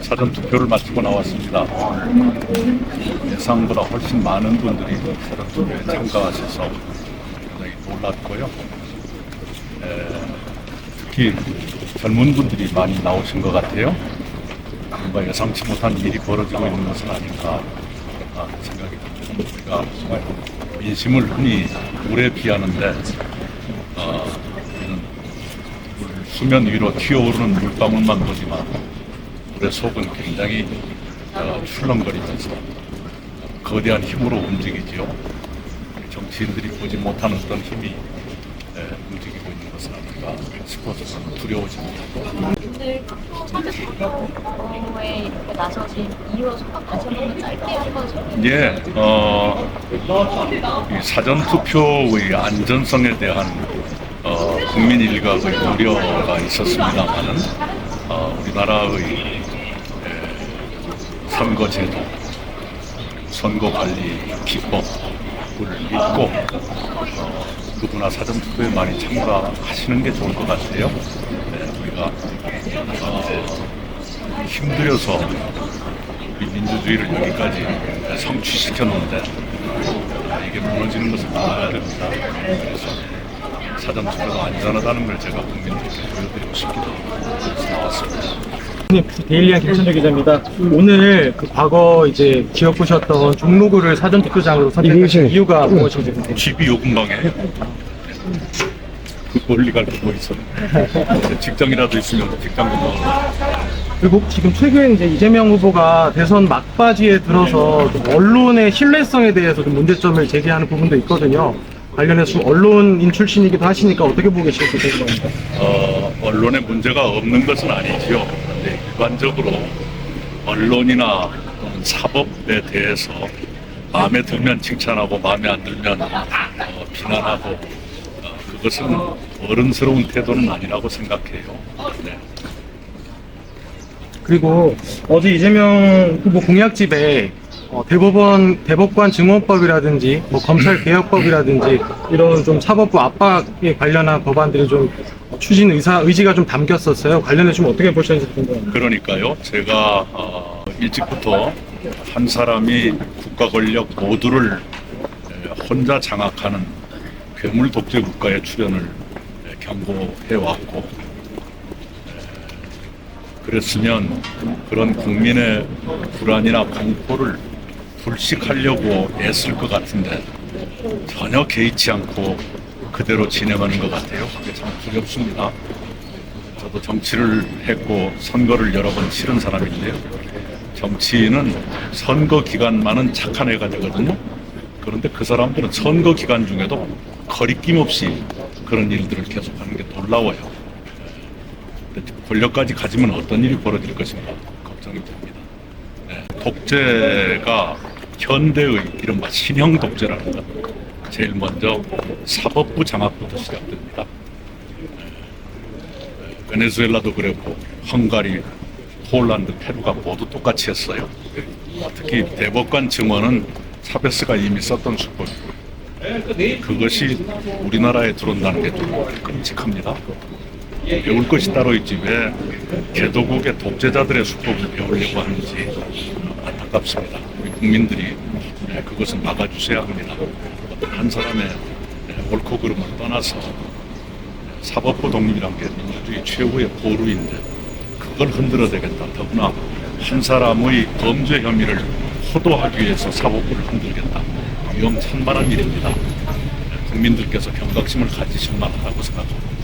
사전 투표를 마치고 나왔습니다. 예상보다 훨씬 많은 분들이 사전 투표에 참가하셔서 굉장히 놀랐고요. 에, 특히 젊은 분들이 많이 나오신 것 같아요. 뭔가 예상치 못한 일이 벌어지고 있는 것은 아닌가 아, 생각이 듭니다. 우리가 정말 민심을 흔히 물에 비하는데 어, 수면 위로 튀어오르는 물방울만 보지만 물의 속은 굉장히 어, 출렁거리면서 거대한 힘으로 움직이지요. 정치인들이 보지 못한 어떤 힘이 에, 움직이고 있는 것은 아닌가 싶어서 두려워집니다. 분들 투표에 이렇게 나서신 이유 소감 다시 한번 짧게 한번 설명해 예, 어, 이 사전 투표의 안전성에 대한 어, 국민 일각의 우려가 있었습니다만은 어, 우리나라의 에, 선거 제도, 선거 관리 기법을 믿고 어, 누구나 사전 투표에 많이 참가하시는 게 좋을 것 같아요. 네, 우리가 어, 힘들여서 우리 민주주의를 여기까지 성취시켜 놓은데 이게 무너지는 것을 막아야 됩니다. 그래서 사전 투표가 안전하다는 걸 제가 국민들께 보여드리고 싶기도 하고 나왔습니다. 네, 데일리한 김천재 기자입니다. 오늘 그 과거 이제 기억 보셨던 종로구를 사전 투표장으로 선택하신 이유가 무엇인지 집이 요금방에 그 멀리 갈 거고 있었는데 직장이라도 있으면 직장 근무하고 그리고 지금 최근 이제 이재명 후보가 대선 막바지에 들어서 좀 언론의 신뢰성에 대해서 좀 문제점을 제기하는 부분도 있거든요. 관련해서 좀 언론인 출신이기도 하시니까 어떻게 보고 계실지 궁금합니다. 어, 언론에 문제가 없는 것은 아니지요. 일반적으로 언론이나 또는 사법에 대해서 마음에 들면 칭찬하고 마음에 안 들면 어, 비난하고 어, 그것은 어른스러운 태도는 아니라고 생각해요. 네. 그리고 어제 이재명 후보 공약집에 어, 대법원 대법관 증언법이라든지 뭐 검찰 개혁법이라든지 이런 좀 사법부 압박에 관련한 법안들이 좀 추진 의사 의지가 좀 담겼었어요. 관련해 좀 어떻게 보시는지 궁금합니다. 그러니까요. 제가 어, 일찍부터 한 사람이 국가 권력 모두를 에, 혼자 장악하는 괴물 독재 국가의 출현을 에, 경고해 왔고 그랬으면 그런 국민의 불안이나 공포를 불식하려고 애쓸 것 같은데 전혀 개의치 않고 그대로 진행하는 것 같아요. 그게 참 두렵습니다. 저도 정치를 했고 선거를 여러 번 치른 사람인데요. 정치인은 선거 기간만은 착한 애가 되거든요. 그런데 그 사람들은 선거 기간 중에도 거리낌 없이 그런 일들을 계속하는 게 놀라워요. 권력까지 가지면 어떤 일이 벌어질 것인가 걱정이 됩니다. 네, 독재가 현대의 이른바 신형 독재라는 것. 제일 먼저 사법부 장악부터 시작됩니다. 베네수엘라도 그랬고 헝가리, 폴란드, 페루가 모두 똑같이 했어요. 특히 대법관 증언은 차베스가 이미 썼던 수법이고 그것이 우리나라에 들어온다는 게 좀 끔찍합니다. 배울 것이 따로 있지 왜 개도국의 독재자들의 수법을 배우려고 하는지 안타깝습니다. 국민들이 그것을 막아주셔야 합니다. 한 사람의 옳고 그름을 떠나서 사법부 독립이란 게 민주주의 최후의 보루인데 그걸 흔들어야 되겠다. 더구나 한 사람의 범죄 혐의를 호도하기 위해서 사법부를 흔들겠다. 위험천만한 일입니다. 국민들께서 경각심을 가지실 만하다고 생각합니다.